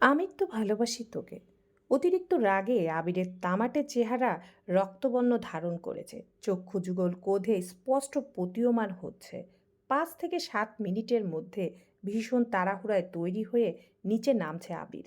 আমির তো ভালোবাসি তোকে। অতিরিক্ত রাগে আবিরের তামাটে চেহারা রক্তবর্ণ ধারণ করেছে। চক্ষু যুগল কোধে স্পষ্ট প্রতীয়মান হচ্ছে। পাঁচ থেকে সাত মিনিটের মধ্যে ভীষণ তাড়াহুড়ায় তৈরি হয়ে নিচে নামছে আবির।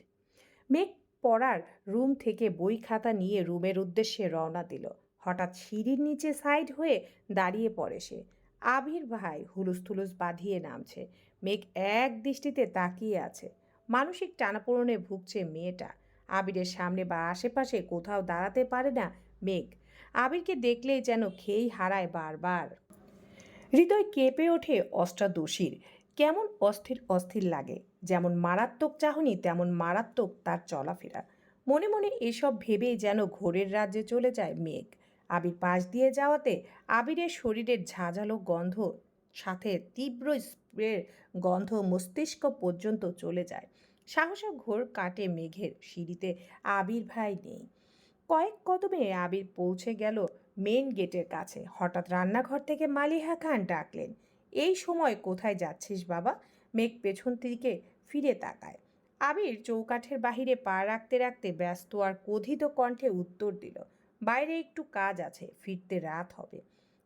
মেঘ পড়ার রুম থেকে বই খাতা নিয়ে রুমের উদ্দেশ্যে রওনা দিল। হঠাৎ সিঁড়ির নিচে সাইড হয়ে দাঁড়িয়ে পড়ে সে। আবির ভাই হুলুস থুলুস বাঁধিয়ে নামছে। মেঘ এক দৃষ্টিতে তাকিয়ে আছে। মানসিক টানাপোড়নে ভুগছে মেয়েটা। আবিরের সামনে বা আশেপাশে কোথাও দাঁড়াতে পারে না মেঘ। আবিরকে দেখলেই যেন খেই হারায় বারবার। হৃদয় কেঁপে ওঠে অষ্টাদশীর। কেমন অস্থির অস্থির লাগে। যেমন মারাত্মক চাহনি, তেমন মারাত্মক তার চলাফেরা। মনে মনে এসব ভেবেই যেন ঘোরের রাজ্যে চলে যায় মেঘ। আবির পাশ দিয়ে যাওয়াতে আবিরের শরীরের ঝাঁঝালো গন্ধ সাথে তীব্র স্প্রের গন্ধ মস্তিষ্ক পর্যন্ত চলে যায়। সাহসা ঘোর কাটে মেঘের সিঁড়িতে। আবির ভাই নেই। কয়েক কদমে আবির পৌঁছে গেল মেন গেটের কাছে। হঠাৎ রান্নাঘর থেকে মালিহা খান ডাকলেন, এই সময় কোথায় যাচ্ছিস বাবা? মেঘ পেছন দিকে ফিরে তাকায়। আবির চৌকাঠের বাহিরে পা রাখতে রাখতে ব্যস্ত আর কথিত কণ্ঠে উত্তর দিল, বাইরে একটু কাজ আছে, ফিরতে রাত হবে।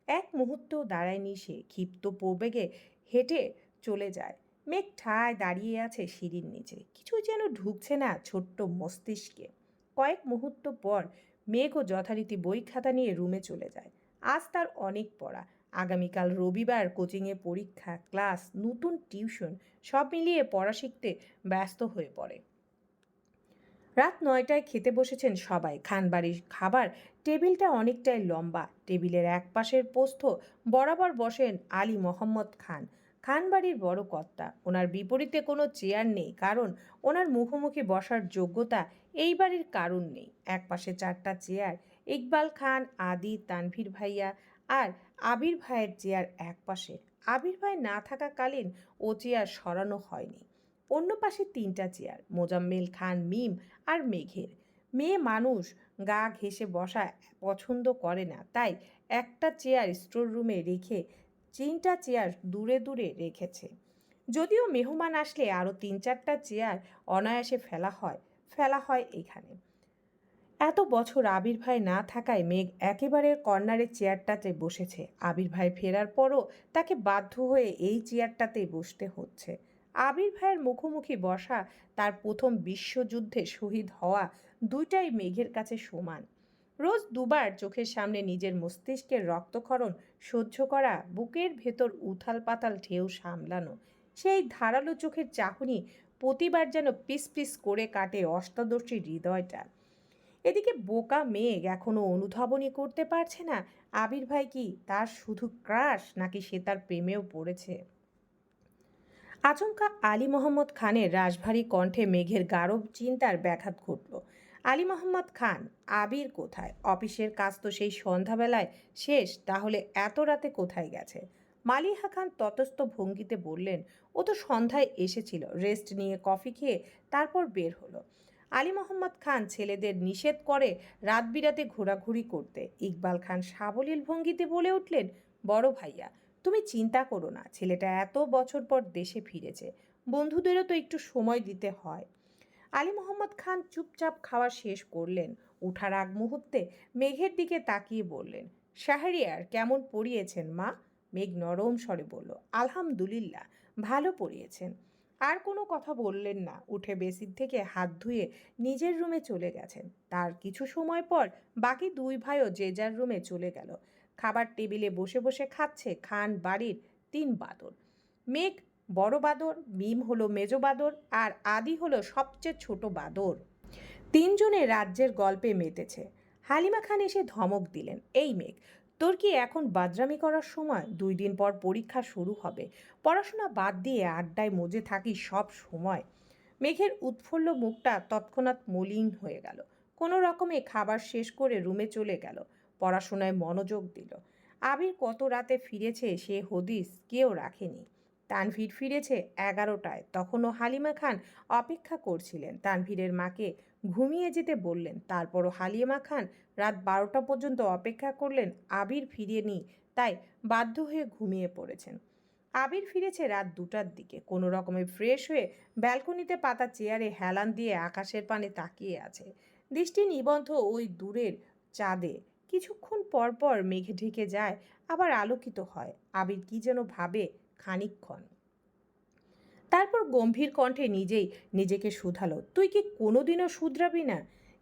এক মুহূর্তও দাঁড়ায়নি সে। ক্ষিপ্ত প্রবেগে হেঁটে চলে যায়। মেঘ ঠায় দাঁড়িয়ে আছে সিঁড়ির নিচে। কিছু যেন ঢুকছে না ছোট্ট মস্তিষ্কে। কয়েক মুহূর্ত পর মেঘও যথারীতি বই খাতা নিয়ে রুমে চলে যায়। আজ তার অনেক পড়া। আগামীকাল রবিবার কোচিংয়ে পরীক্ষা, ক্লাস, নতুন টিউশন সব মিলিয়ে পড়া শিখতে ব্যস্ত হয়ে পড়ে। রাত নয়টায় খেতে বসেছেন সবাই। খানবাড়ির খাবার টেবিলটা অনেকটাই লম্বা। টেবিলের এক পাশের পোস্ত বরাবর বসেন আলী মোহাম্মদ খান। খানবাড়ির বড় কর্তা। ওনার বিপরীতে কোনো চেয়ার নেই, কারণ ওনার মুখোমুখি বসার যোগ্যতা এই বাড়ির কারণ নেই। এক পাশে চারটা চেয়ার, ইকবাল খান, আদি, তানভীর ভাইয়া আর আবির ভাইয়ের চেয়ার এক পাশে আবির ভাই না থাকাকালীন ও চেয়ার সরানো হয়নি। অন্য পাশে তিনটা চেয়ার, মোজাম্মেল খান, মিম আর মেঘের। মেয়ে মানুষ গা ঘেঁষে বসা পছন্দ করে না। তাই একটা চেয়ার স্টোর রুমে রেখে তিনটা চেয়ার দূরে দূরে রেখেছে। যদিও মেহমান আসলে আরও তিন চারটা চেয়ার অনায়াসে ফেলা হয় ফেলা হয় এখানে। এত বছর আবির ভাই না থাকায় মেঘ একেবারে কর্নারের চেয়ারটাতে বসেছে। আবির ভাই ফেরার পরও তাকে বাধ্য হয়ে এই চেয়ারটাতেই বসতে হচ্ছে। আবির ভাইয়ের মুখোমুখি বসা তার প্রথম বিশ্বযুদ্ধে শহীদ হওয়া দুইটাই মেঘের কাছে সমান। রোজ দুবার চোখের সামনে নিজের মস্তিষ্কের রক্তক্ষরণ সহ্য করা, বুকের ভেতর উথাল পাতাল ঢেউ সামলানো, সেই ধারালো চোখের চাহনি প্রতিবার যেন পিস পিস করে কাটে অষ্টাদশী হৃদয়টা। এদিকে বোকা মেঘ এখনও অনুধাবনই করতে পারছে না। আবির ভাই কি তার শুধু ক্রাশ নাকি সে তার প্রেমেও পড়েছে? আচমকা আলী মোহাম্মদ খানের রাশভারী কণ্ঠে মেঘের গাঢ় চিন্তার ব্যাঘাত ঘটল। আলী মোহাম্মদ খান, আবির কোথায়? অফিসের কাজ তো সেই সন্ধ্যাবেলায় শেষ, তাহলে এত রাতে কোথায় গেছে? মালিহা খান ততস্থ ভঙ্গিতে বললেন, ও তো সন্ধ্যায় এসেছিল, রেস্ট নিয়ে কফি খেয়ে তারপর বের হলো। আলী মোহাম্মদ খান ছেলেদের নিষেধ করে রাত বিরাতে ঘোরাঘুরি করতে। ইকবাল খান সাবলীল ভঙ্গিতে বলে উঠলেন, বড় ভাইয়া তুমি চিন্তা করো না, ছেলেটা এত বছর পর দেশে ফিরেছে, বন্ধুদেরও তো একটু সময় দিতে হয়। আলী মোহাম্মদ খান চুপচাপ খাওয়া শেষ করলেন, উঠার আগ মুহূর্তে মেঘের দিকে তাকিয়ে বললেন, শাহরিয়ার, কেমন পড়িয়েছেন মা? মেঘ নরম স্বরে বলল, আলহামদুলিল্লাহ, ভালো পড়িয়েছেন। আর কোনো কথা বললেন না, উঠে বেসিন থেকে হাত ধুয়ে নিজের রুমে চলে গেছেন। তার কিছু সময় পর বাকি দুই ভাইও যে যার রুমে চলে গেল খাবার টেবিলে বসে বসে খাচ্ছে খান বাড়ির তিন বাদর। মেঘ বড় বাদর মিম হলো মেজ বাদর আর আদি হলো সবচেয়ে ছোট বাদর। তিনজনে রাজ্যের গল্পে মেতেছে। হালিমা খান এসে ধমক দিলেন, এই মেঘ, তোর কি এখন বাদরামি করার সময়? দুই দিন পর পরীক্ষা শুরু হবে। পড়াশোনা বাদ দিয়ে আড্ডায় মজে থাকি সব সময়। মেঘের উৎফুল্ল মুখটা তৎক্ষণাৎ মলিন হয়ে গেল। কোনো রকমে খাবার শেষ করে রুমে চলে গেল। পড়াশোনায় মনোযোগ দিল। আবির কত রাতে ফিরেছে সে হদিস কেউ রাখেনি। তানভীর ফিরেছে এগারোটায়। তখনও হালিমা খান অপেক্ষা করছিলেন। তানভীরের মাকে ঘুমিয়ে যেতে বললেন। তারপরও হালিমা খান রাত বারোটা পর্যন্ত অপেক্ষা করলেন। আবির ফিরিয়ে তাই বাধ্য হয়ে ঘুমিয়ে পড়েছেন। আবির ফিরেছে রাত দুটার দিকে। কোনো রকমে ফ্রেশ হয়ে ব্যালকনিতে পাতা চেয়ারে হেলান দিয়ে আকাশের পানে তাকিয়ে আছে। দৃষ্টি নিবন্ধ ওই দূরের চাঁদে কিছুক্ষণ পর পর মেঘে ঢেকে যায়, আবার আলোকিত হয়। আবির কি যেন ভাবে খানিকক্ষণ। তারপর গম্ভীর কণ্ঠে নিজেই নিজেকে শুধালো, তুই কি কোনোদিনও শুধরাবি না?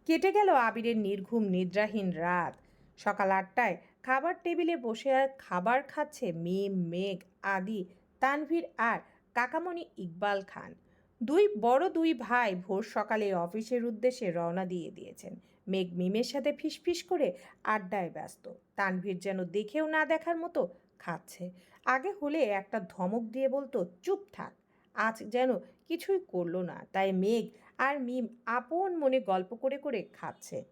কেটে গেল আবিরের নির্ঘুম, নিদ্রাহীন রাত। সকাল আটটায় খাবার টেবিলে বসে আর খাবার খাচ্ছে মিম, মেঘ, আদি, তানভীর আর কাকামণি ইকবাল খান। দুই বড় দুই ভাই ভোর সকালে অফিসের উদ্দেশ্যে রওনা দিয়ে দিয়েছেন। মেঘ মিমের সাথে ফিসফিস করে আড্ডায় ব্যস্ত। তানভীর যেন দেখেও না দেখার মতো খাচ্ছে। আগে হলে একটা ধমক দিয়ে বলতো, চুপ থাক, আজ যেন কিছুই করল না। তাই মেঘ আর মিম আপন মনে গল্প করে করে খাচ্ছে।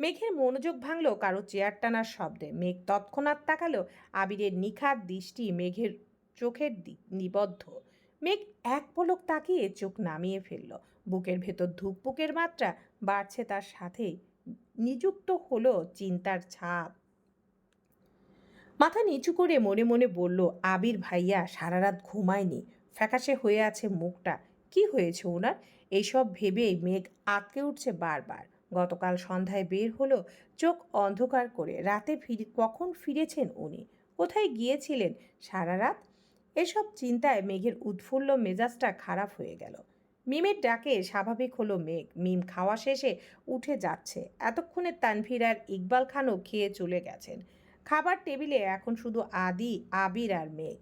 মেঘের মনোযোগ ভাঙল কারও চেয়ার টানার শব্দে। মেঘ তৎক্ষণাৎ তাকালো আবিরের নিখাত দৃষ্টি মেঘের চোখের নিবদ্ধ। মেঘ এক পলক তাকিয়ে চোখ নামিয়ে ফেলল। বুকের ভেতর ধুকপুকের মাত্রা বাড়ছে তার সাথে। নিযুক্ত হলো চিন্তার ছাপ। মাথা নিচু করে মনে মনে বলল, আবির ভাইয়া সারা রাত ঘুমায়নি। ফ্যাকাশে হয়ে আছে মুখটা। কি হয়েছে ওনার? এইসব ভেবেই মেঘ আটকে উঠছে বারবার। গতকাল সন্ধ্যায় বের হলো, চোখ অন্ধকার করে। রাতে ফিরে, কখন ফিরেছেন উনি? কোথায় গিয়েছিলেন সারা রাত এসব চিন্তায় মেঘের উৎফুল্ল মেজাজটা খারাপ হয়ে গেল। মিমের ডাকে স্বাভাবিক হলো মেঘ। মিম খাওয়া শেষে উঠে যাচ্ছে। এতক্ষণে তানভীর আর ইকবাল খানও খেয়ে চলে গেছেন। খাবার টেবিলে এখন শুধু আদি, আবির আর মেঘ।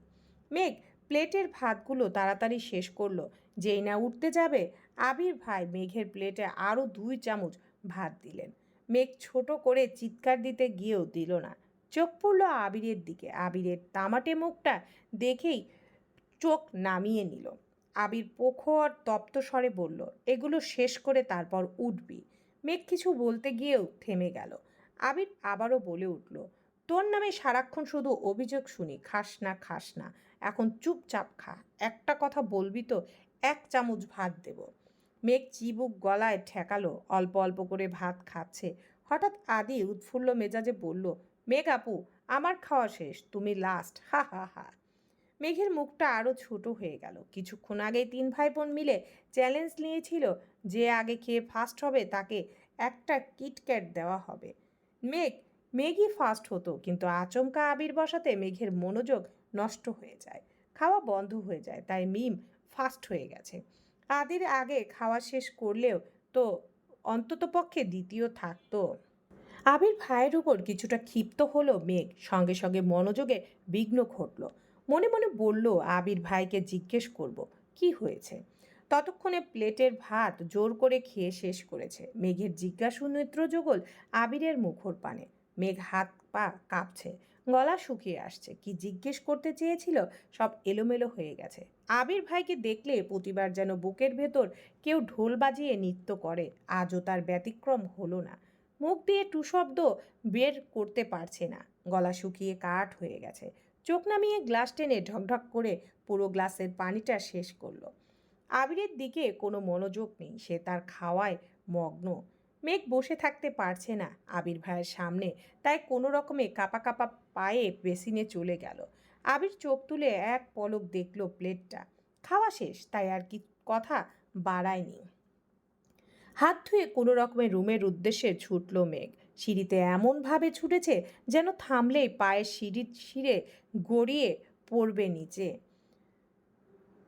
মেঘ, প্লেটের ভাতগুলো তাড়াতাড়ি শেষ করল। যেই না উঠতে যাবে। আবির ভাই মেঘের প্লেটে আরও দুই চামচ ভাত দিলেন। মেঘ ছোট করে চিৎকার দিতে গিয়েও দিল না। চোখ পড়ল আবিরের দিকে। আবিরের তামাটে মুখটা দেখেই চোখ নামিয়ে নিল। আবির প্রখর তপ্ত স্বরে বলল, এগুলো শেষ করে তারপর উঠবি। মেঘ কিছু বলতে গিয়েও থেমে গেল। আবির আবারও বলে উঠল, তোর নামে সারাক্ষণ শুধু অভিযোগ শুনি, খাস না খাস না। এখন চুপচাপ খা। একটা কথা বলবি তো, এক চামচ ভাত দেব। মেঘ চিবুক গলায় ঠেকালো, অল্প অল্প করে ভাত খাচ্ছে। হঠাৎ আদি উৎফুল্ল মেজাজে বলল, মেঘ আপু, আমার খাওয়া শেষ, তুমি লাস্ট হা হা হা। মেঘের মুখটা আরও ছোট হয়ে গেল। কিছুক্ষণ আগেই তিন ভাই বোন মিলে চ্যালেঞ্জ নিয়েছিল যে আগে খেয়ে ফার্স্ট হবে তাকে একটা কিটক্যাট দেওয়া হবে। মেঘ, মেঘই ফার্স্ট হতো, কিন্তু আচমকা আবির বসাতে মেঘের মনোযোগ নষ্ট হয়ে যায়। খাওয়া বন্ধ হয়ে যায়, তাই মিম ফার্স্ট হয়ে গেছে। আদির আগে খাওয়া শেষ করলেও তো অন্ততপক্ষে দ্বিতীয় থাকতো। আবির ভাইয়ের উপর কিছুটা ক্ষিপ্ত হলো মেঘ, সঙ্গে সঙ্গে মনোযোগে বিঘ্ন ঘটল। মনে মনে বলল, আবির ভাইকে জিজ্ঞেস করব, কি হয়েছে? ততক্ষণে প্লেটের ভাত জোর করে খেয়ে শেষ করেছে। মেঘের জিজ্ঞাসু নেত্র যুগল আবিরের মুখর পানে। মেঘ হাত পা কাঁপছে, গলা শুকিয়ে আসছে। কি জিজ্ঞেস করতে চেয়েছিল, সব এলোমেলো হয়ে গেছে। আবির ভাইকে দেখলে প্রতিবার যেন বুকের ভেতর কেউ ঢোল বাজিয়ে নৃত্য করে, আজও তার ব্যতিক্রম হলো না। মুখ দিয়ে টু শব্দ বের করতে পারছে না। গলা শুকিয়ে কাঠ হয়ে গেছে। চোখ নামিয়ে গ্লাস টেনে ঢকঢক করে পুরো গ্লাসের পানিটা শেষ করল। আবিরের দিকে কোনো মনোযোগ নেই, সে তার খাওয়ায় মগ্ন। মেঘ বসে থাকতে পারছে না আবির ভাইয়ের সামনে, তাই কোনো রকমে কাপা কাপা পায়ে বেসিনে চলে গেল। আবির চোখ তুলে এক পলক দেখল প্লেটটা। খাওয়া শেষ, তাই আর কি কথা বাড়ায়নি। হাত ধুয়ে কোনো রকমের রুমের উদ্দেশ্যে ছুটল মেঘ। সিঁড়িতে এমনভাবে ছুটেছে যেন থামলেই পায়ের সিঁড়ির সিঁড়ে গড়িয়ে পড়বে নিচে।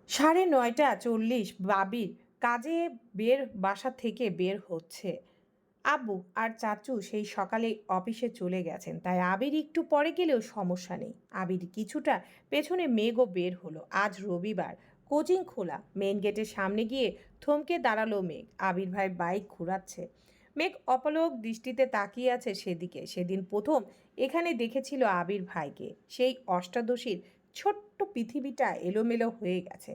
সাড়ে নয়টা চল্লিশ বাবির কাজে বের বাসা থেকে বের হচ্ছে। আব্বু আর চাচু সেই সকালেই অফিসে চলে গেছেন, তাই আবির একটু পরে গেলেও সমস্যা নেই। আবির কিছুটা পেছনে মেঘও বের হলো। আজ রবিবার, কোচিং খোলা মেন গেটের সামনে গিয়ে থমকে দাঁড়াল মেঘ। আবির ভাই বাইক ঘোরাচ্ছে। মেঘ অপলক দৃষ্টিতে তাকিয়ে আছে সেদিকে। সেদিন প্রথম এখানে দেখেছিল আবির ভাইকে। সেই অষ্টাদশীর ছোট্ট পৃথিবীটা এলোমেলো হয়ে গেছে।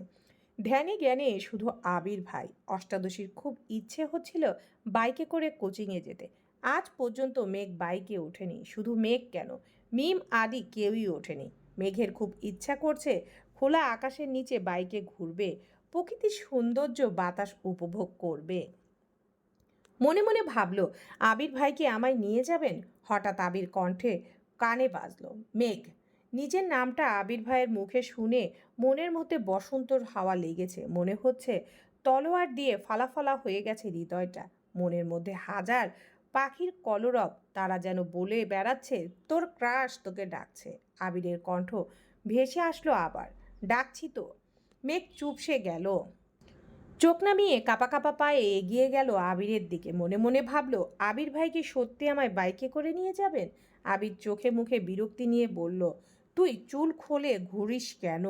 ধ্যানে জ্ঞানে শুধু আবির ভাই। অষ্টাদশীর খুব ইচ্ছে হচ্ছিল বাইকে করে কোচিংয়ে যেতে। আজ পর্যন্ত মেঘ বাইকে ওঠেনি। শুধু মেঘ কেন? মিম আদি কেউই ওঠেনি। মেঘের খুব ইচ্ছা করছে খোলা আকাশের নিচে বাইকে ঘুরবে। প্রকৃতির সৌন্দর্য বাতাস উপভোগ করবে। মনে মনে ভাবলো, আবির ভাইকে আমায় নিয়ে যাবেন? হঠাৎ আবির কণ্ঠে কানে বাজলো, মেঘ। নিজের নামটা আবির ভাইয়ের মুখে শুনে মনের মধ্যে বসন্তর হাওয়া লেগেছে। মনে হচ্ছে তলোয়ার দিয়ে ফালাফালা হয়ে গেছে হৃদয়টা। মনের মধ্যে হাজার পাখির কলরব, তারা যেন বলে বেড়াচ্ছে, তোর ক্রাশ তোকে ডাকছে। আবিরের কণ্ঠ ভেসে আসলো আবার, ডাকছি তো। মেঘ চুপসে গেল। চোখ নামিয়ে কাপা কাপা পায়ে এগিয়ে গেল আবিরের দিকে। মনে মনে ভাবল, আবির ভাই কি সত্যি আমায় বাইকে করে নিয়ে যাবেন? আবির চোখে মুখে বিরক্তি নিয়ে বলল, তুই চুল খোলে ঘুরিস কেন?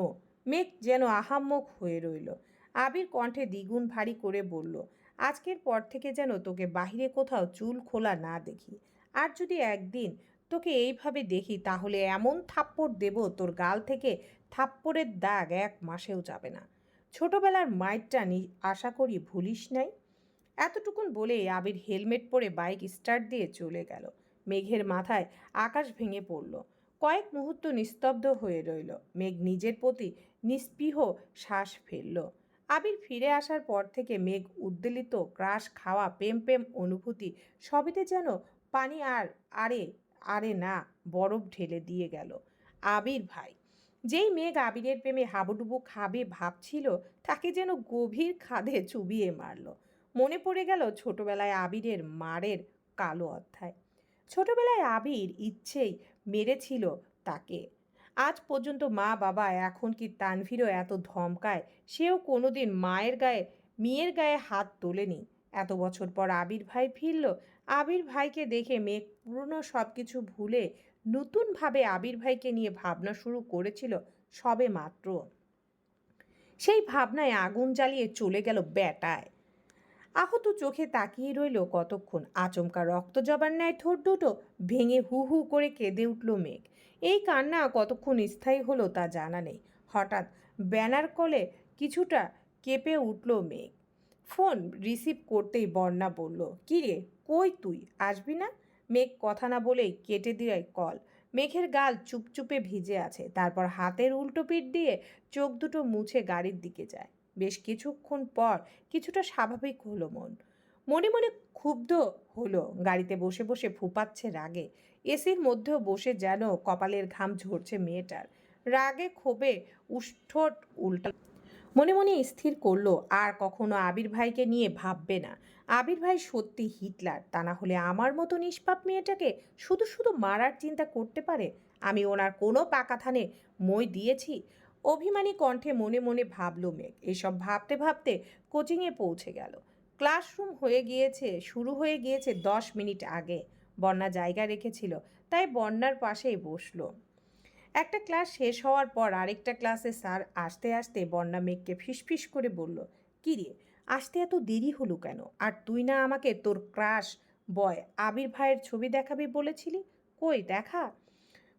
মেঘ যেন আহাম্মক হয়ে রইল। আবির কণ্ঠে দ্বিগুণ ভারী করে বলল, আজকের পর থেকে যেন তোকে বাহিরে কোথাও চুল খোলা না দেখি। আর যদি একদিন তোকে এইভাবে দেখি, তাহলে এমন থাপ্পড় দেব তোর গাল থেকে, থাপ্পড়ের দাগ এক মাসেও যাবে না। ছোটবেলার মাইটটা নি, আশা করি ভুলিস নাই। এতটুকুন বলে আবির হেলমেট পরে বাইক স্টার্ট দিয়ে চলে গেল। মেঘের মাথায় আকাশ ভেঙে পড়ল। কয়েক মুহূর্ত নিস্তব্ধ হয়ে রইল। মেঘ নিজের প্রতি নিস্পৃহ শ্বাস ফেলল। আবির ফিরে আসার পর থেকে মেঘ উদ্বেলিত, ক্রাশ খাওয়া, প্রেম প্রেম অনুভূতি সবেতে যেন পানি আর, আরে আরে না, বরফ ঢেলে দিয়ে গেল। আবির ভাই যেই মেঘ আবিরের প্রেমে হাবুডুবু খাবে ভাবছিল, তাকে যেন গভীর খাদে চুবিয়ে মারল। মনে পড়ে গেল ছোটবেলায় আবিরের মারের কালো অধ্যায়। ছোটবেলায় আবির ইচ্ছেই মেরেছিল তাকে। আজ পর্যন্ত মা বাবা এখন কি তানভীরও এত ধমকায়, সেও কোনোদিন মায়ের গায়ে, মেয়ের গায়ে হাত তোলেনি। এত বছর পর আবির ভাই ফিরল। আবির ভাইকে দেখে মেঘ পুরনো সব কিছু ভুলে নতুনভাবে আবির ভাইকে নিয়ে ভাবনা শুরু করেছিল সবে মাত্র। সেই ভাবনায় আগুন জ্বালিয়ে চলে গেল ব্যাটায়। আহত চোখে তাকিয়ে রইল কতক্ষণ। আচমকা রক্ত জবার ন্যায় ঠোঁট দুটো ভেঙে হু হু করে কেঁদে উঠল মেঘ। এই কান্না কতক্ষণ স্থায়ী হলো তা জানা নেই। হঠাৎ ব্যানার কলে কিছুটা কেঁপে উঠল মেঘ। ফোন রিসিভ করতেই বর্ণা বলল কিরে কই তুই? আসবি না? মেঘ কথা না বলেই কেটে দিয়ে কল। মেঘের গাল চুপচুপে ভিজে আছে। তারপর হাতের উল্টো পিঠ দিয়ে চোখ দুটো মুছে গাড়ির দিকে যায়। বেশ কিছুক্ষণ পর কিছুটা স্বাভাবিক হলো মন। মনে মনে ক্ষুব্ধ হলো গাড়িতে বসে বসে ফুপাচ্ছে রাগে। এসির মধ্যেও বসে যেন কপালের ঘাম ঝরছে মেয়েটার। রাগে ক্ষোভে উষ্ঠট উল্টা মনে মনে স্থির করল, আর কখনো আবির ভাইকে নিয়ে ভাববে না। আবির ভাই সত্যি হিটলার। তা না হলে আমার মতো নিষ্পাপ মেয়েটাকে শুধু শুধু মারার চিন্তা করতে পারে? আমি ওনার কোনো পাকাথানে মই দিয়েছি? অভিমানী কণ্ঠে মনে মনে ভাবলো মেঘ। এসব ভাবতে ভাবতে কোচিংয়ে পৌঁছে গেল। ক্লাসরুম হয়ে গিয়েছে, শুরু হয়ে গিয়েছে দশ মিনিট আগে। বন্যা জায়গা রেখেছিল, তাই বন্যার পাশেই বসল। একটা ক্লাস শেষ হওয়ার পর আরেকটা ক্লাসে স্যার আসতে আসতে বন্যা মেঘকে ফিসফিস করে বলল কী রে আসতে এত দেরি হলো কেন? আর তুই না আমাকে তোর ক্রাশ বয় আবির ভাইয়ের ছবি দেখাবি বলেছিলি? কই, দেখা?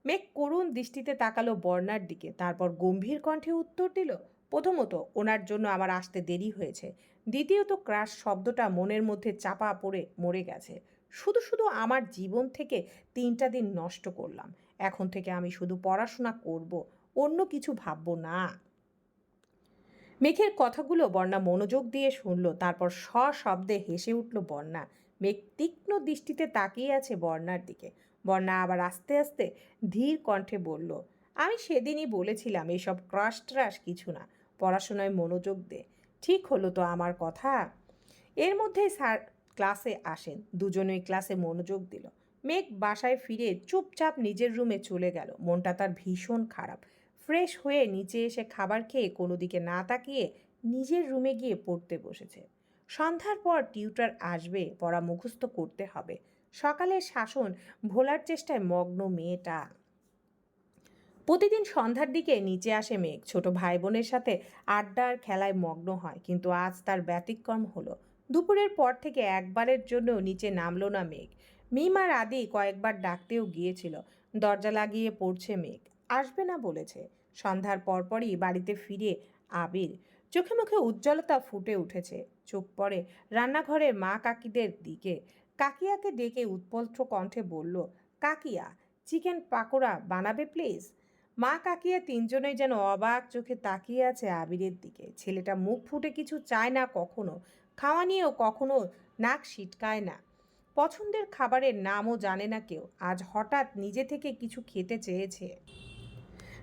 মেঘ করুণ দৃষ্টিতে তাকালো বর্ণার দিকে, তারপর গম্ভীর কণ্ঠে উত্তর দিল, প্রথমত, ওনার জন্য আমার আসতে দেরি হয়েছে। দ্বিতীয়ত, ক্রাশ শব্দটা মনের মধ্যে চাপা পড়ে মরে গেছে। শুধু শুধু আমার জীবন থেকে তিনটা দিন নষ্ট করলাম। এখন থেকে আমি শুধু পড়াশোনা করব, অন্য কিছু ভাববো না। মেঘের কথাগুলো বন্যা মনোযোগ দিয়ে শুনল, তারপর সশব্দে হেসে উঠল বন্যা মেঘ তীক্ষ্ণ দৃষ্টিতে তাকিয়ে আছে বন্যার দিকে। বন্যা আবার আস্তে আস্তে ধীর কণ্ঠে বলল, আমি সেদিনই বলেছিলাম এসব ক্রাশ ট্রাশ কিছু না, পড়াশোনায় মনোযোগ দে। ঠিক হলো তো আমার কথা? এর মধ্যে স্যার ক্লাসে আসেন। দুজনেই ক্লাসে মনোযোগ দিল। মেঘ বাসায় ফিরে চুপচাপ নিজের রুমে চলে গেল। মনটা তার ভীষণ খারাপ। ফ্রেশ হয়ে নিচে এসে খাবার খেয়ে কোনো দিকে না তাকিয়ে নিজের রুমে গিয়ে পড়তে বসেছে। সন্ধ্যার পর টিউটার আসবে, পড়া মুখস্থ করতে হবে। সকালের শাসন, ভোলার চেষ্টায় মগ্ন মেয়েটা। প্রতিদিন সন্ধ্যার দিকে নিচে আসে মেঘ। ছোট ভাই বোনের সাথে আড্ডার খেলায় মগ্ন হয়, কিন্তু আজ তার ব্যতিক্রম হলো। দুপুরের পর থেকে একবারের জন্য নিচে নামলো না মেঘ। মিম আর আদি কয়েকবার ডাকতেও গিয়েছিল। দরজা লাগিয়ে পড়ছে মেঘ। আসবে না বলেছে। সন্ধ্যার পরপরই বাড়িতে ফিরে আবির। চোখে মুখে উজ্জ্বলতা ফুটে উঠেছে। চোখ পড়ে রান্নাঘরের মা কাকিদের দিকে। কাকিয়াকে ডেকে উৎপল্ঠ কণ্ঠে বলল, কাকিয়া, চিকেন পাকোড়া বানাবে প্লিজ? মা কাকিয়া তিনজনেই যেন অবাক চোখে তাকিয়ে আছে আবিরের দিকে। ছেলেটা মুখ ফুটে কিছু চায় না কখনো। খাওয়া নিয়েও কখনো নাক সিটকায় না। পছন্দের খাবারের নামও জানে না কেউ। আজ হঠাৎ নিজে থেকে কিছু খেতে চেয়েছে।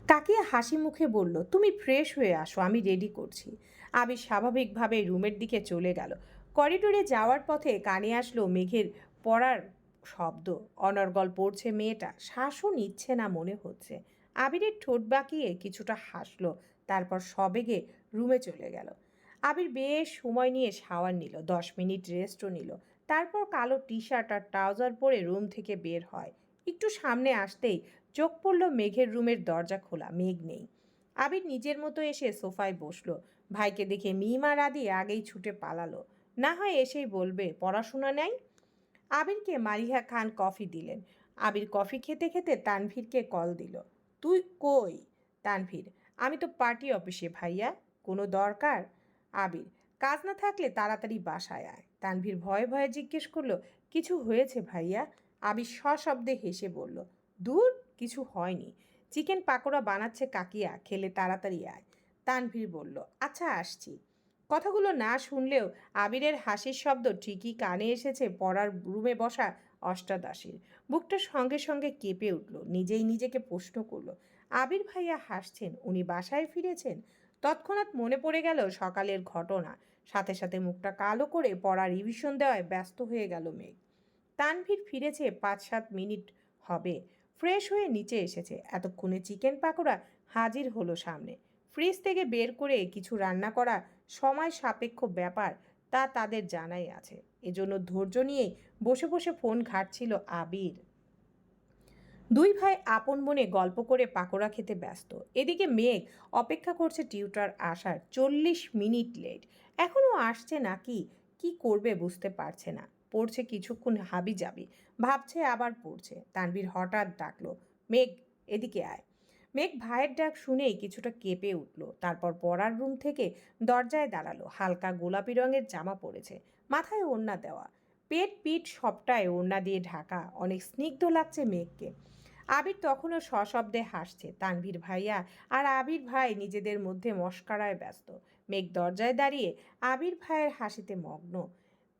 কাকিয়া হাসি মুখে বলল, তুমি ফ্রেশ হয়ে আসো, আমি রেডি করছি। আবির স্বাভাবিকভাবে রুমের দিকে চলে গেল। করিডোরে যাওয়ার পথে কানে আসলো মেঘের পড়ার শব্দ। অনর্গল পড়ছে মেয়েটা, শ্বাসও নিচ্ছে না মনে হচ্ছে। আবিরের ঠোঁট বাঁকিয়ে কিছুটা হাসলো, তারপর সবেগে রুমে চলে গেল। আবির বেশ সময় নিয়ে শাওয়ার নিল, দশ মিনিট রেস্টও নিল। তারপর কালো টি শার্ট আর ট্রাউজার পরে রুম থেকে বের হয়। একটু সামনে আসতেই চোখ পড়ল মেঘের রুমের দরজা খোলা, মেঘ নেই। আবির নিজের মতো এসে সোফায় বসল। ভাইকে দেখে মিমার আদি আগেই ছুটে পালালো। না হয় এসেই বলবে, পড়াশোনা নেই? আবিরকে মালিহা খান কফি দিলেন। আবির কফি খেতে খেতে তানভীরকে কল দিল, তুই কই? তানভীর, আমি তো পার্টি অফিসে ভাইয়া, কোনো দরকার? আবির, কাজ না থাকলে তাড়াতাড়ি বাসায় আয়। তানভীর ভয়ে ভয়ে জিজ্ঞেস করল, কিছু হয়েছে ভাইয়া? আবির সশব্দে হেসে বলল, দূর, কিছু হয়নি। চিকেন পাকোড়া বানাচ্ছে কাকিয়া, খেলে তাড়াতাড়ি আয়। তানভীর বলল আচ্ছা আসছি। কথাগুলো না শুনলেও আবিরের হাসির শব্দ ঠিকই কানে এসেছে পড়ার রুমে বসা অষ্টাদশীর। বুকটা সঙ্গে সঙ্গে কেঁপে উঠল, নিজেই নিজেকে প্রশ্ন করল, আবির ভাইয়া হাসছেন? উনি বাসায় ফিরেছেন? তৎক্ষণাৎ মনে পড়ে গেল সকালের ঘটনা। সাথে সাথে মুখটা কালো করে পড়া রিভিশন দেওয়ায় ব্যস্ত হয়ে গেল মেঘ। তানভীর ফিরেছে পাঁচ সাত মিনিট হবে। ফ্রেশ হয়ে নিচে এসেছে। এতক্ষণে চিকেন পাকোড়া হাজির হলো সামনে। ফ্রিজ থেকে বের করে কিছু রান্না করা সময় সাপেক্ষ ব্যাপার তা তাদের জানাই আছে। এজন্য ধৈর্য নিয়ে বসে বসে ফোন ঘাটছিল আবির। দুই ভাই আপন মনে গল্প করে পাকোড়া খেতে ব্যস্ত। এদিকে মেঘ অপেক্ষা করছে টিউটার আসার চল্লিশ মিনিট লেট। এখনও আসছে নাকি কি? করবে বুঝতে পারছে না। পড়ছে কিছুক্ষণ হাবি যাবি ভাবছে আবার পড়ছে। তানভীর হঠাৎ ডাকলো, মেঘ, এদিকে আয়। মেঘ ভাইয়ের ডাক শুনেই কিছুটা কেঁপে উঠল। তারপর পড়ার রুম থেকে দরজায় দাঁড়াল। হালকা গোলাপি রঙের জামা পরেছে, মাথায় ওড়না দেওয়া। পেট পিঠ সবটায় ওড়না দিয়ে ঢাকা। অনেক স্নিগ্ধ লাগছে মেঘকে। আবির তখনও সশব্দে হাসছে। তানভীর ভাইয়া আর আবির ভাই নিজেদের মধ্যে মস্কারায় ব্যস্ত। মেঘ দরজায় দাঁড়িয়ে আবির ভাইয়ের হাসিতে মগ্ন।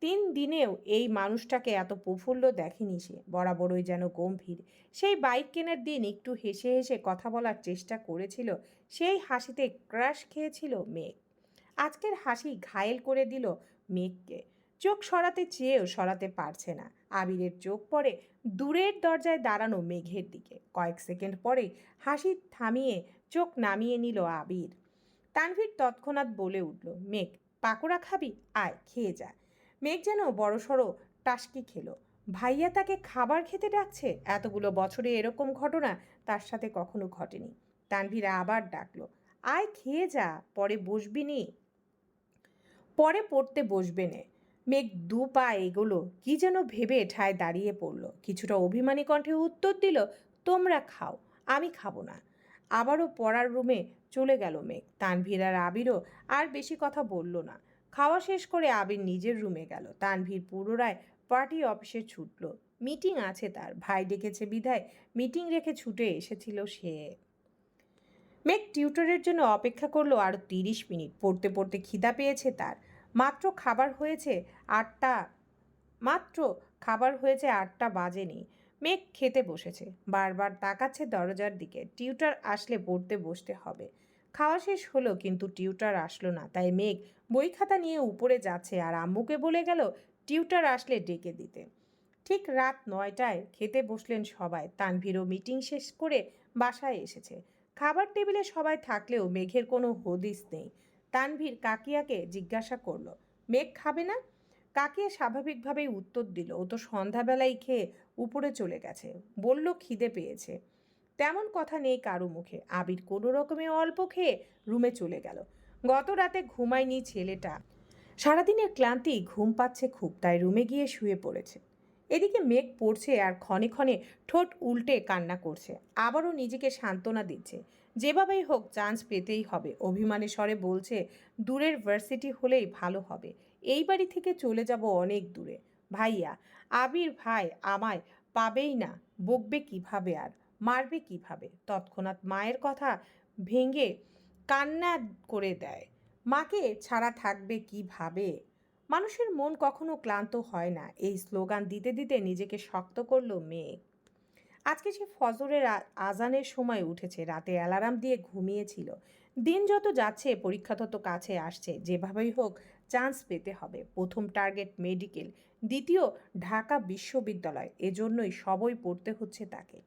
তিন দিনেও এই মানুষটাকে এত প্রফুল্ল দেখেনি সে। বরাবরই যেন গম্ভীর। সেই বাইক কেনার দিন একটু হেসে হেসে কথা বলার চেষ্টা করেছিল, সেই হাসিতে ক্রাশ খেয়েছিল মেঘ। আজকের হাসি ঘায়েল করে দিল মেঘকে। চোখ সরাতে চেয়েও সরাতে পারছে না। আবিরের চোখ পড়ে দূরের দরজায় দাঁড়ানো মেঘের দিকে। কয়েক সেকেন্ড পরে হাসি থামিয়ে চোখ নামিয়ে নিল আবির। তানভীর তৎক্ষণাৎ বলে উঠল, মেঘ, পাকোড়া খাবি? আয়, খেয়ে যা। মেঘ যেন বড়সড় টাসকি খেলো। ভাইয়া তাকে খাবার খেতে ডাকছে? এতগুলো বছরে এরকম ঘটনা তার সাথে কখনো ঘটেনি। তানভীর আবার ডাকলো, আয়, খেয়ে যা, পরে বসবি নি। পরে পড়তে বসবে নে। মেঘ দু পা এগোলো। কি যেন ভেবে ঠায় দাঁড়িয়ে পড়ল। কিছুটা অভিমানী কণ্ঠে উত্তর দিল, তোমরা খাও, আমি খাব না। আবারও পড়ার রুমে চলে গেল মেঘ। তানভীর আর আবিরও আর বেশি কথা বলল না। খাওয়া শেষ করে আবির নিজের রুমে গেল। তানভীর পুনরায় পার্টি অফিসে ছুটল। মিটিং আছে তার। ভাই ডেকেছে বিধায় মিটিং রেখে ছুটে এসেছিল সে। মেঘ টিউটরের জন্য অপেক্ষা করল আরও তিরিশ মিনিট। পড়তে পড়তে খিদা পেয়েছে তার। মাত্র খাবার হয়েছে আটটা, মাত্র খাবার হয়েছে আটটা বাজেনি। মেঘ খেতে বসেছে, বারবার তাকাচ্ছে দরজার দিকে। টিউটার আসলে পড়তে বসতে হবে। খাওয়া শেষ হলো কিন্তু টিউটার আসলো না, তাই মেঘ বই খাতা নিয়ে উপরে যাচ্ছে আর আম্মুকে বলে গেল টিউটার আসলে ডেকে দিতে। ঠিক রাত নয়টায় খেতে বসলেন সবাই, তানভীরও মিটিং শেষ করে বাসায় এসেছে। খাবার টেবিলে সবাই থাকলেও মেঘের কোনো হদিস নেই। তানভীর কাকিয়াকে জিজ্ঞাসা করল, মেঘ খাবে না? কাকিয়া স্বাভাবিকভাবেই উত্তর দিল, ও তো সন্ধ্যাবেলায় খেয়ে উপরে চলে গেছে। বলল, খিদে পেয়েছে। তেমন কথা নেই কারও মুখে। আবির কোনো রকমে অল্প খেয়ে রুমে চলে গেল। গত রাতে ঘুমায়নি ছেলেটা। সারাদিনের ক্লান্তি ঘুম পাচ্ছে খুব, তাই রুমে গিয়ে শুয়ে পড়েছে। এদিকে মেঘ পড়ছে আর ক্ষণে ক্ষণে ঠোঁট উল্টে কান্না করছে। আবারও নিজেকে সান্ত্বনা দিচ্ছে। যেভাবেই হোক চান্স পেতেই হবে। অভিমানে স্বরে বলছে, দূরের ভার্সিটি হলেই ভালো হবে। এই বাড়ি থেকে চলে যাব অনেক দূরে। ভাইয়া, আবির ভাই আমায় পাবেই না। বকবে কীভাবে আর? মারবে কীভাবে? তৎক্ষণাৎ মায়ের কথা ভেঙে কান্না করে দেয়। মাকে ছাড়া থাকবে কীভাবে? মানুষের মন কখনো ক্লান্ত হয় না। এই স্লোগান দিতে দিতে নিজেকে শক্ত করল মেঘ আজকে সে ফজরের আজানের সময় উঠেছে। রাতে অ্যালার্ম দিয়ে ঘুমিয়েছিল। দিন যত যাচ্ছে, পরীক্ষা তত কাছে আসছে। যেভাবেই হোক, চান্স পেতে হবে। প্রথম টার্গেট মেডিকেল, দ্বিতীয় ঢাকা বিশ্ববিদ্যালয়। এজন্যই সবই পড়তে হচ্ছে তাকে।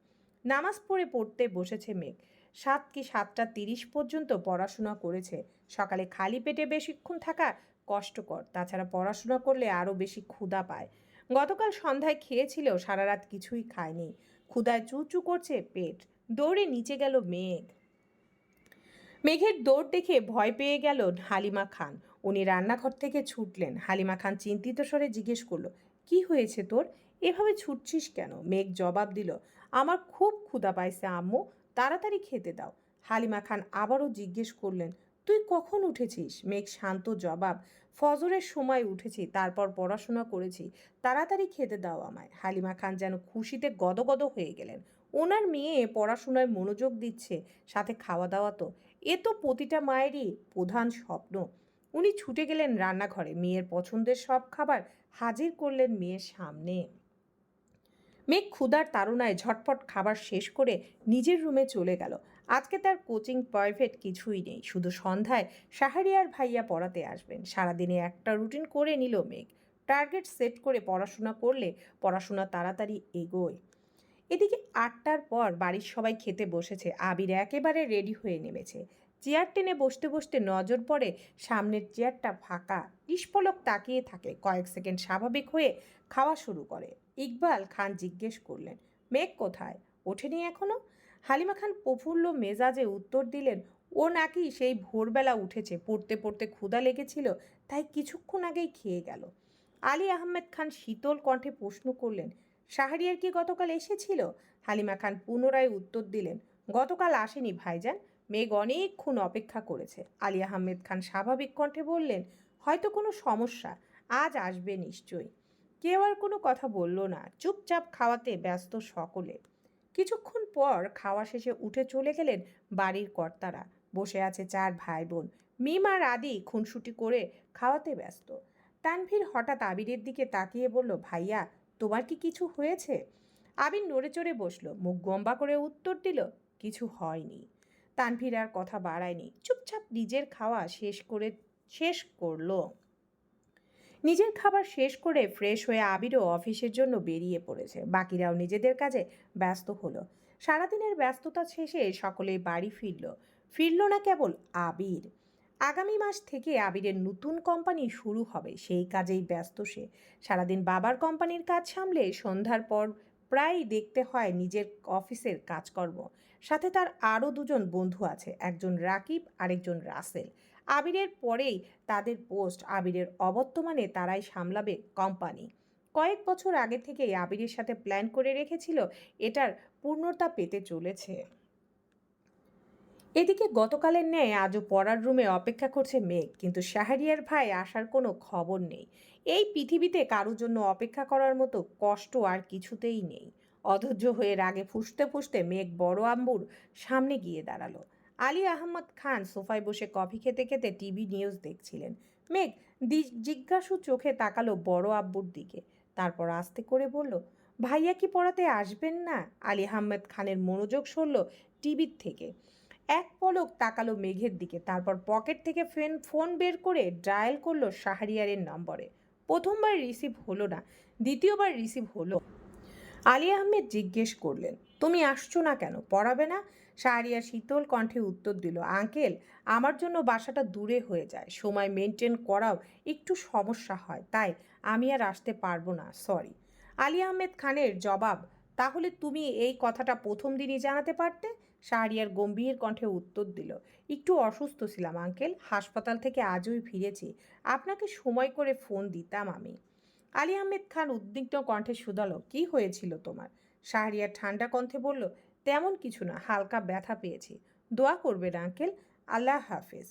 নামাজ পড়ে পড়তে বসেছে মেঘ। সাত কি সাতটা তিরিশ পর্যন্ত পড়াশোনা করেছে। সকালে খালি পেটে বেশিক্ষণ থাকা কষ্টকর। তাছাড়া পড়াশোনা করলে আরও বেশি ক্ষুধা পায়। গতকাল সন্ধ্যায় খেয়েছিলেও সারা রাত কিছুই খায়নি। ক্ষুধায় চুচু করছে পেট। দৌড়ে নিচে গেল মেঘ। মেঘের দৌড় দেখে ভয় পেয়ে গেল হালিমা খান। উনি রান্নাঘর থেকে ছুটলেন। হালিমা খান চিন্তিত স্বরে জিজ্ঞেস করল, কি হয়েছে তোর? এভাবে ছুটছিস কেন? মেঘ জবাব দিল, আমার খুব ক্ষুধা পাইছে আম্মু, তাড়াতাড়ি খেতে দাও। হালিমা খান আবারও জিজ্ঞেস করলেন, তুই কখন উঠেছিস? মেঘ শান্ত জবাব ফজরের সময় উঠেছি, তারপর পড়াশোনা করেছি। তাড়াতাড়ি খেতে দাও আমায়। হালিমা খান যেন খুশিতে গদগদ হয়ে গেলেন। ওনার মেয়ে পড়াশোনায় মনোযোগ দিচ্ছে, সাথে খাওয়া দাওয়া তো। এ তো প্রতিটা মায়েরই প্রধান স্বপ্ন। উনি ছুটে গেলেন রান্নাঘরে। মেয়ের পছন্দের সব খাবার হাজির করলেন মেয়ের সামনে। মেঘ ক্ষুধার তাড়নায় ঝটপট খাবার শেষ করে নিজের রুমে চলে গেল। আজকে তার কোচিং প্রাইভেট কিছুই নেই। শুধু সন্ধ্যায় শাহরিয়ার ভাইয়া পড়াতে আসবেন। সারাদিনে একটা রুটিন করে নিল মেঘ। টার্গেট সেট করে পড়াশোনা করলে পড়াশোনা তাড়াতাড়ি এগোয়। এদিকে আটটার পর বাড়ির সবাই খেতে বসেছে। আবির একেবারে রেডি হয়ে নেমেছে। চেয়ার টেনে বসতে বসতে নজর পড়ে সামনের চেয়ারটা ফাঁকা। নিষ্পলক তাকিয়ে থাকে কয়েক সেকেন্ড স্বাভাবিক হয়ে খাওয়া শুরু করে। ইকবাল খান জিজ্ঞেস করলেন, মেঘ কোথায়? ওঠেনি এখনও? হালিমা খান প্রফুল্ল মেজাজে উত্তর দিলেন, ও নাকি সেই ভোরবেলা উঠেছে, পড়তে পড়তে ক্ষুধা লেগেছিল, তাই কিছুক্ষণ আগেই খেয়ে গেল। আলী আহমেদ খান শীতল কণ্ঠে প্রশ্ন করলেন, শাহরিয়ার কি গতকাল এসেছিল? হালিমা খান পুনরায় উত্তর দিলেন, গতকাল আসেনি ভাইজান, মেঘ অনেকক্ষণ অপেক্ষা করেছে। আলী আহমেদ খান স্বাভাবিক কণ্ঠে বললেন, হয়তো কোনো সমস্যা, আজ আসবে নিশ্চয়ই। কেউ আর কোনো কথা বলল না, চুপচাপ খাওয়াতে ব্যস্ত সকলে। কিছুক্ষণ পর খাওয়া শেষে উঠে চলে গেলেন বাড়ির কর্তারা। বসে আছে চার ভাই বোন মিম আর আদি খুনসুটি করে খাওয়াতে ব্যস্ত। তানভীর হঠাৎ আবিরের দিকে তাকিয়ে বলল, ভাইয়া, তোমার কি কিছু হয়েছে? আবির নড়ে চড়ে বসল, মুখ গম্বা করে উত্তর দিল, কিছু হয়নি। তানভীর আর কথা বাড়ায়নি। চুপচাপ নিজের খাওয়া শেষ করে, শেষ করল। নিজের খাবার শেষ করে ফ্রেশ হয়ে আবিরও অফিসের জন্য বেরিয়ে পড়েছে। বাকিরাও নিজেদের কাজে ব্যস্ত হলো। সারাদিনের ব্যস্ততা শেষে সকলেই বাড়ি ফিরল। ফিরল না কেবল আবির। আগামী মাস থেকে আবিরের নতুন কোম্পানি শুরু হবে। সেই কাজেই ব্যস্ত সে। সারাদিন বাবার কোম্পানির কাজ সামলে সন্ধ্যার পর প্রায়ই দেখতে হয় নিজের অফিসের কাজকর্ম। সাথে তার আরও দুজন বন্ধু আছে। একজন রাকিব, আরেকজন রাসেল। আবিরের পরেই তাদের পোস্ট আবিরের অবর্তমানে তারাই সামলাবে কোম্পানি। কয়েক বছর আগে থেকেই আবিরের সাথে প্ল্যান করে রেখেছিল, এটার পূর্ণতা পেতে চলেছে। এদিকে গতকালের ন্যায় আজও পড়ার রুমে অপেক্ষা করছে মেঘ, কিন্তু শাহরিয়ার ভাই আসার কোনো খবর নেই। এই পৃথিবীতে কারোর জন্য অপেক্ষা করার মতো কষ্ট আর কিছুতেই নেই। অধৈর্য হয়ে রাগে ফুসতে ফুসতে মেঘ বড় আম্বুর সামনে গিয়ে দাঁড়াল। আলী আহমদ খান সোফায় বসে কফি খেতে খেতে টিভি নিউজ দেখছিলেন। মেঘ জিজ্ঞাসু চোখে তাকালো বড় আব্বুর দিকে। তারপর আস্তে করে বলল, ভাইয়া কি পড়াতে আসবেন না? আলী আহমেদ খানের মনোযোগ সরল টিভির থেকে। এক পলক তাকালো মেঘের দিকে। তারপর পকেট থেকে ফেন ফোন বের করে ডায়াল করল শাহরিয়ারের নম্বরে। প্রথমবার রিসিভ হলো না, দ্বিতীয়বার রিসিভ হলো। আলী আহমেদ জিজ্ঞেস করলেন, তুমি আসছো না কেন? পড়াবে না? শাহরিয়া শীতল কণ্ঠে উত্তর দিল, আঙ্কেল, আমার জন্য বাসাটা দূরে হয়ে যায়। সময় মেনটেন করাও একটু সমস্যা হয়, তাই আমি আর আসতে পারব না সরি আলী আহমেদ খানের জবাব, তাহলে তুমি এই কথাটা প্রথম দিনই জানাতে পারতে? শাহরিয়ার গম্ভীর কণ্ঠে উত্তর দিল, একটু অসুস্থ ছিলাম, আঙ্কেল। হাসপাতাল থেকে আজই ফিরেছি। আপনাকে সময় করে ফোন দিতাম আমি। আলী আহমেদ খান উদ্বিগ্ন কণ্ঠে শুধালো, কি হয়েছিল তোমার? শাহরিয়ার ঠান্ডা কণ্ঠে বলল তেমন কিছু না, হালকা ব্যথা পেয়েছি। দোয়া করবেন আঙ্কেল, আল্লাহ হাফেজ।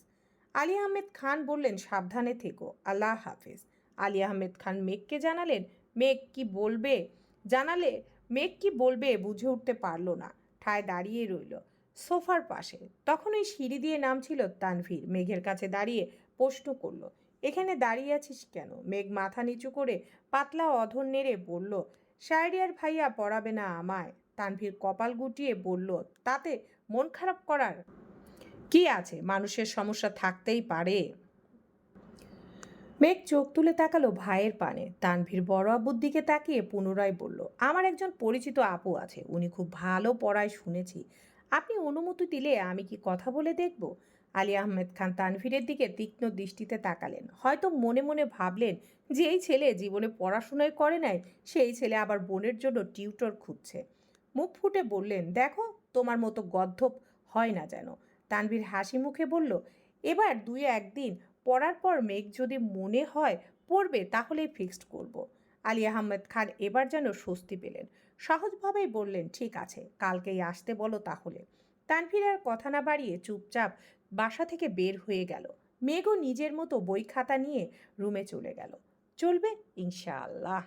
আলী আহমেদ খান বললেন, সাবধানে থেকো, আল্লাহ হাফেজ। আলী আহমেদ খান মেঘকে জানালেন, মেঘ কি বলবে? জানালে, মেঘ কি বলবে বুঝে উঠতে পারল না, ঠায় দাঁড়িয়ে রইল। সোফার পাশে তখন ওই সিঁড়ি দিয়ে নামছিল তানভীর। মেঘের কাছে দাঁড়িয়ে প্রশ্ন করল, এখানে দাঁড়িয়ে আছিস কেন? মেঘ মাথা নিচু করে পাতলা অধর নেড়ে বলল, শায়রিয়ার ভাইয়া পড়াবে না আমায়। তানভীর কপাল গুটিয়ে বলল, তাতে মন খারাপ করার কি আছে? মানুষের সমস্যা থাকতেই পারে। মেঘ চোখ তুলে তাকালো ভাইয়ের পানে। তানভীর বড় আব্বুর দিকে তাকিয়ে পুনরায় বলল, আমার একজন পরিচিত আপু আছে, উনি খুব ভালো পড়ায় শুনেছি। আপনি অনুমতি দিলে আমি কি কথা বলে দেখব? আলী আহমেদ খান তানভীরের দিকে তীক্ষ্ণ দৃষ্টিতে তাকালেন। হয়তো মনে মনে ভাবলেন যে এই ছেলে জীবনে পড়াশোনায় করে নাই, সেই ছেলে আবার বোনের জন্য টিউটর খুঁজছে। মুখ ফুটে বললেন, দেখো, তোমার মতো গদ্ধপ হয় না যেন। তানভীর হাসি মুখে বলল, এবার দুই একদিন পড়ার পর মেঘ যদি মনে হয় পড়বে, তাহলেই ফিক্সড করব। আলী আহমেদ খান এবার যেন স্বস্তি পেলেন। সহজভাবেই বললেন, ঠিক আছে, কালকেই আসতে বলো তাহলে। তানভীর আর কথা না বাড়িয়ে চুপচাপ বাসা থেকে বের হয়ে গেল। মেঘও নিজের মতো বই খাতা নিয়ে রুমে চলে গেল। চলবে ইনশাআল্লাহ।